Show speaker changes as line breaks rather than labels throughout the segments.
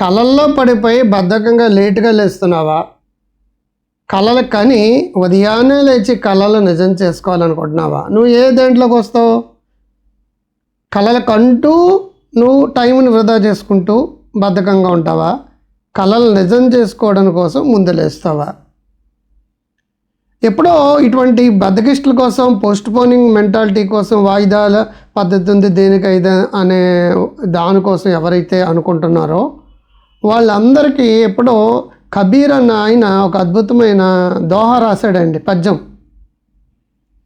కళల్లో పడిపోయి బద్ధకంగా లేటుగా లేస్తున్నావా? కళలు కని ఉదయాన్నే లేచి కళలు నిజం చేసుకోవాలనుకుంటున్నావా? నువ్వు ఏ దేంట్లోకి వస్తావు? కళలకంటూ నువ్వు టైంని వృధా చేసుకుంటూ బద్ధకంగా ఉంటావా? కళలు నిజం చేసుకోవడం కోసం ముందు లేస్తావా? ఎప్పుడో ఇటువంటి బద్దకిష్టుల కోసం పోస్ట్ పోనింగ్ మెంటాలిటీ కోసం వాయిదాల పద్ధతి ఉంది దేనికైతే అనే దానికోసం ఎవరైతే అనుకుంటున్నారో వాళ్ళందరికీ ఎప్పుడో కబీర్ అన్న ఆయన ఒక అద్భుతమైన దోహ రాశాడండి పద్యం.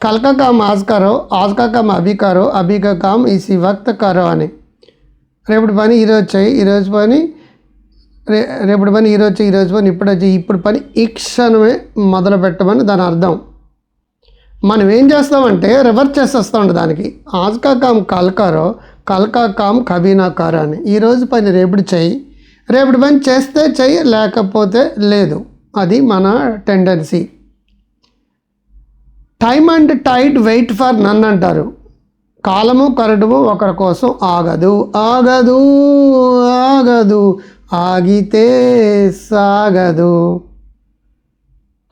కల్కా కామ్ ఆస్కాకామ్ అభికారో ఆజ్ కా కామ్ అభి కామ్ కరో అని. రేపటి పని ఈరోజు చేయి ఈరోజు పని రే రేపటి పని ఈరోజు చేయి ఈరోజు పని ఇప్పుడు వచ్చి ఇప్పుడు పని ఈ క్షణమే మొదలు పెట్టమని దాని అర్థం. మనం ఏం చేస్తామంటే రివర్స్ చేసేస్తామండి దానికి. ఆజ్కాకామ్ కామ్ కల్కారో కల్కా కామ్ కబీనా అని ఈరోజు పని రేపటి చేయి రేపటి పని చేస్తే చెయ్యి లేకపోతే లేదు. అది మన tendency time and tide wait for none అంటారు. కాలము కరడుము ఒకరి కోసం ఆగదు. ఆగదు ఆగదు. ఆగితే సాగదు.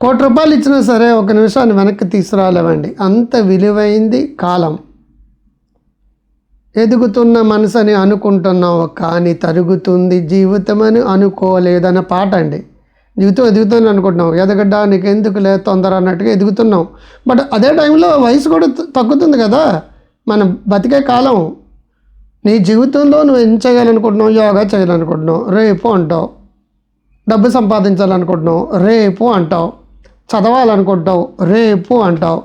కోటి రూపాయలు ఇచ్చినా సరే ఒక నిమిషాన్ని వెనక్కి తీసుకురాలేవండి. అంత విలువైంది కాలం. ఎదుగుతున్న మనసని అనుకుంటున్నావు కానీ తరుగుతుంది జీవితం అని అనుకోలేదన్న పాట అండి. జీవితం ఎదుగుతుంది అనుకుంటున్నావు. ఎదగడానికి ఎందుకు లేదు తొందర అన్నట్టుగా ఎదుగుతున్నావు. బట్ అదే టైంలో వయసు కూడా తగ్గుతుంది కదా. మనం బతికే కాలం. నీ జీవితంలో నువ్వు ఏం చేయాలనుకుంటున్నావు? యోగా చేయాలనుకుంటున్నావు. రేపు అంటావు. డబ్బు సంపాదించాలనుకుంటున్నావు. రేపు అంటావు. చదవాలనుకుంటావు రేపు అంటావు.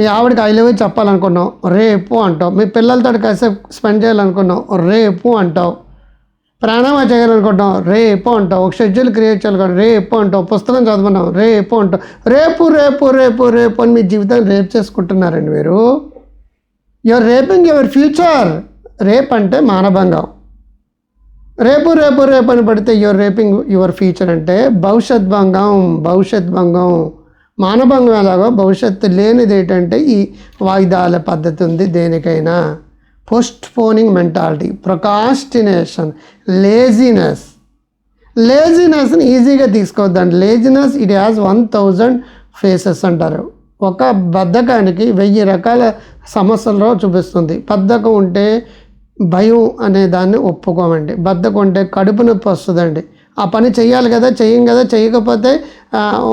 మీ ఆవిడకి ఐ లవ్ యూ చెప్పాలనుకున్నావు రేపు అంటావు. మీ పిల్లలతో కాసేపు స్పెండ్ చేయాలనుకున్నావు రేపు అంటావు. ప్రాణామా చేయాలనుకుంటాం రేపు అంటావు. ఒక షెడ్యూల్ క్రియేట్ చేయాలనుకుంటావు రేపు అంటావు. పుస్తకం చదవన్నావు రేపు అంటావు. రేపు రేపు రేపు రేపు అని మీ జీవితాన్ని రేపు చేసుకుంటున్నారండి మీరు your raping your future rape అంటే మానభంగం. రేపు రేపు రేపు అని పడితే యువర్ రేపింగ్ యువర్ ఫ్యూచర్ అంటే భవిష్యత్ భంగం భవిష్యత్ భంగం మానభంగం ఎలాగో భవిష్యత్తు లేనిది ఏంటంటే ఈ వాయిదాల పద్ధతి ఉంది దేనికైనా. Postponing mentality procrastination laziness లేజినెస్ని ఈజీగా తీసుకోవద్దండి. Laziness it has one thousand faces అంటారు. ఒక బద్ధకానికి వెయ్యి రకాల సమస్యలలో చూపిస్తుంది. బద్ధకం ఉంటే భయం అనే దాన్ని ఒప్పుకోమండి. బద్ధకం ఉంటే కడుపు నొప్పి వస్తుందండి. ఆ పని చేయాలి కదా చేయం కదా చేయకపోతే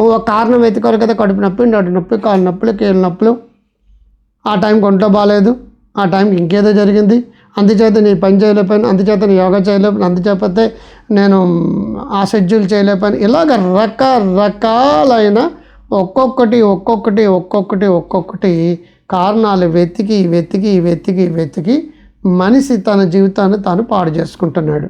ఒక కారణం వెతుకోవాలి కదా కడుపు నొప్పి నడు నొప్పి కాలు నొప్పులు కీళ్ళ నొప్పులు. ఆ టైంకి ఒంట్లో బాగాలేదు ఆ టైంకి ఇంకేదో జరిగింది. అందుచేత నీ పని చేయలేకపోయాను అందుచేత నీ యోగా చేయలేకపోయాను అందుచేపతే నేను ఆ షెడ్యూల్ చేయలేకపోయాను. ఇలాగ రకరకాలైన ఒక్కొక్కటి ఒక్కొక్కటి ఒక్కొక్కటి ఒక్కొక్కటి కారణాలు వెతికి వెతికి వెతికి వెతికి మనిషి తన జీవితాన్ని తాను పాడు చేసుకుంటున్నాడు.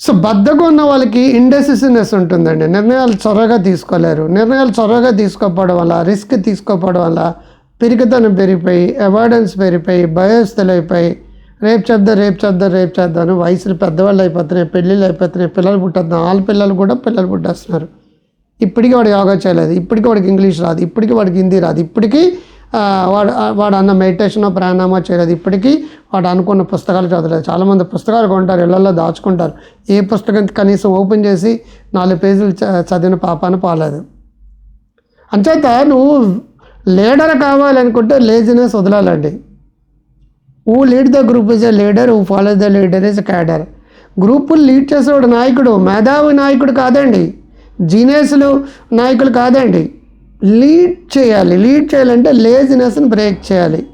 సో బద్దగా ఉన్న వాళ్ళకి ఇండెసిసినెస్ ఉంటుందండి. నిర్ణయాలు చొరగా తీసుకోలేరు. నిర్ణయాలు చొరగా తీసుకోకపోవడం వల్ల రిస్క్ తీసుకోకపోవడం వల్ల పిరికితనం పెరిగిపోయి అవార్డెన్స్ పెరిగిపోయి భయస్థులు అయిపోయి రేపు చేద్దాం రేపు చేద్దాం రేపు చేద్దాం వయసులు పెద్దవాళ్ళు అయిపోతున్నాయి పెళ్ళిళ్ళు అయిపోతున్నాయి పిల్లలు పుట్టేద్దాం వాళ్ళ పిల్లలు కూడా పిల్లలు పుట్టేస్తున్నారు. ఇప్పటికీ వాడు యోగా చేయలేదు. ఇప్పటికీ వాడికి ఇంగ్లీష్ రాదు. ఇప్పటికీ వాడికి హిందీ రాదు. ఇప్పటికీ వాడు వాడు అన్న మెడిటేషనో ప్రాణామా చేయలేదు. ఇప్పటికీ వాడు అనుకున్న పుస్తకాలు చదవలేదు. చాలామంది పుస్తకాలు కొంటారు ఇళ్ళలో దాచుకుంటారు. ఏ పుస్తకం కనీసం ఓపెన్ చేసి నాలుగు పేజీలు చ- చదివిన పాపాన పాలేదు అంచేత నువ్వు లీడర్ కావాలనుకుంటే laziness వదలాలండి. Who lead the group is a leader who follow the leader is cadre గ్రూపులు లీడ్ చేసేవాడు నాయకుడు మేధావి నాయకుడు కాదండి. జీనియస్లు నాయకులు కాదండి. లీడ్ చేయాలి. లీడ్ చేయాలంటే లేజినెస్ని బ్రేక్ చేయాలి.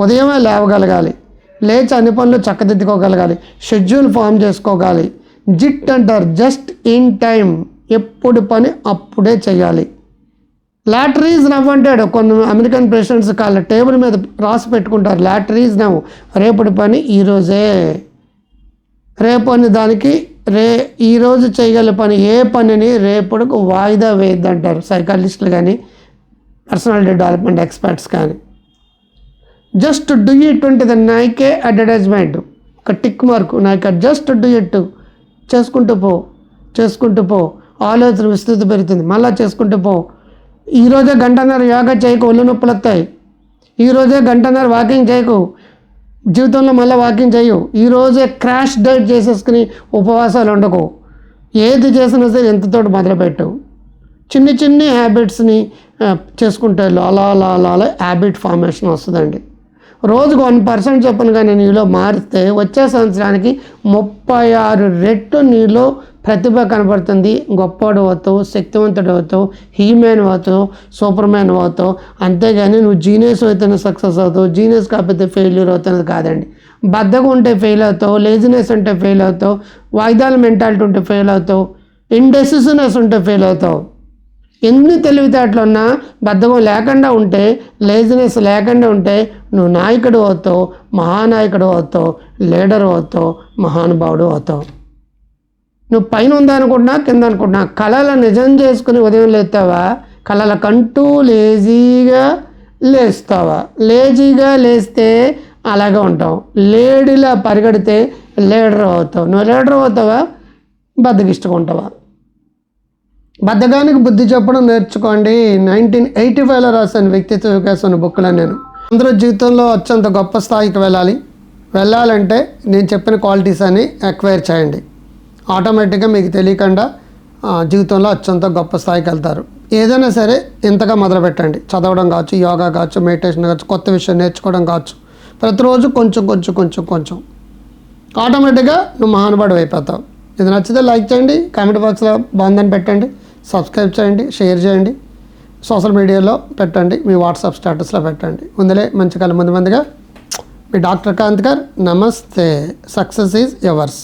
ఉదయమే లేవగలగాలి. లేచి అన్ని పనులు చక్కదిద్దుకోగలగాలి. షెడ్యూల్ ఫామ్ చేసుకోగాలి. జిట్ అంటారు. జస్ట్ ఇన్ టైం ఎప్పుడు పని అప్పుడే చేయాలి. లాటరీస్ నవ్ అంటాడు. కొన్ని అమెరికన్ ప్రెసిడెంట్స్ కాళ్ళ టేబుల్ మీద రాసి పెట్టుకుంటారు. లాటరీస్ నవ్ రేపటి పని ఈరోజే రేపు అనే దానికి రే ఈరోజు చేయగల పని ఏ పనిని రేపటికి వాయిదా వేయద్దు అంటారు సైకాలజిస్టులు కానీ పర్సనల్ డెవలప్మెంట్ ఎక్స్పర్ట్స్ కానీ. జస్ట్ డూ ఇట్ ఉంటుంది నైకే అడ్వర్టైజ్మెంట్ ఒక tick mark Nike just do it చేసుకుంటూ పో చేసుకుంటూ పో. ఆలోచన విస్తృతి పెరుగుతుంది. మళ్ళీ చేసుకుంటూ పో. ఈరోజే గంటన్నర యోగా చేయకు ఒళ్ళు నొప్పులు వస్తాయి ఈరోజే గంటన్నర వాకింగ్ చేయకు. జీవితంలో మళ్ళీ వాకింగ్ చేయవు ఈరోజే క్రాష్ డైట్ చేసేసుకుని ఉపవాసాలు ఉండకు ఏది చేసినా సరే ఎంతతోటి మొదలుపెట్టు. చిన్ని చిన్ని హ్యాబిట్స్ని చేసుకుంటే లాలా లాలా హ్యాబిట్ ఫార్మేషన్ వస్తుందండి. రోజుకు వన్ పర్సెంట్ చొప్పున కానీ నీలో మారిస్తే వచ్చే సంవత్సరానికి ముప్పై ఆరు రెట్లు నీలో ప్రతిభ కనబడుతుంది. గొప్పవాడు అవుతావు శక్తివంతుడు అవుతావు హీమ్యాన్ అవుతావు సూపర్ మ్యాన్ అవుతావు. అంతేగాని నువ్వు జీనియస్ అయితేనే సక్సెస్ అవుతావు. జీనియస్ కాకపోతే ఫెయిల్యూర్ అవుతున్నది కాదండి. బద్దగా ఉంటే ఫెయిల్ అవుతావు లేజినెస్ ఉంటే ఫెయిల్ అవుతావు వాయిదాల మెంటాలిటీ ఉంటే ఫెయిల్ అవుతావు ఇండెసిసినెస్ ఉంటే ఫెయిల్ అవుతావు. ఎన్ని తెలివితేటలు ఉన్నా బద్ధకం లేకుండా ఉంటే లేజినెస్ లేకుండా ఉంటే నువ్వు నాయకుడు అవుతావు మహానాయకుడు అవుతావు లీడర్ అవుతావు మహానుభావుడు అవుతావు. నువ్వు పైన ఉందనుకుంటున్నా కింద అనుకుంటున్నా కళలు నిజం చేసుకుని ఉదయం లేస్తావా? కళల కంటూ లేజీగా లేస్తావా? లేజీగా లేస్తే అలాగే ఉంటావు. లేడీలా పరిగెడితే లీడర్ అవుతావు. నువ్వు లీడర్ అవుతావా? బద్దకిష్టకుంటావా బద్దగానికి బుద్ధి చెప్పడం నేర్చుకోండి. నైన్టీన్ ఎయిటీ ఫైవ్లో రాశాను వ్యక్తిత్వ వికాసం బుక్లో నేను. అందరూ జీవితంలో అత్యంత గొప్ప స్థాయికి వెళ్ళాలి. వెళ్ళాలంటే నేను చెప్పిన క్వాలిటీస్ అని అక్వైర్ చేయండి. ఆటోమేటిక్గా మీకు తెలియకుండా జీవితంలో అత్యంత గొప్ప స్థాయికి వెళ్తారు. ఏదైనా సరే ఇంతగా మొదలు పెట్టండి. చదవడం కావచ్చు యోగా కావచ్చు మెడిటేషన్ కావచ్చు కొత్త విషయం నేర్చుకోవడం కావచ్చు. ప్రతిరోజు కొంచెం కొంచెం కొంచెం కొంచెం. ఆటోమేటిక్గా నువ్వు మహానుభావుడు అయిపోతావు. ఇది నచ్చితే లైక్ చేయండి. కామెంట్ బాక్స్లో బాగుందని పెట్టండి. సబ్స్క్రైబ్ చేయండి షేర్ చేయండి. సోషల్ మీడియాలో పెట్టండి మీ వాట్సాప్ స్టేటస్లో పెట్టండి. ముందులే మంచి కాలం ముందు మందిగా మీ డాక్టర్ కాంత్ గారు నమస్తే. Success is ఎవర్స్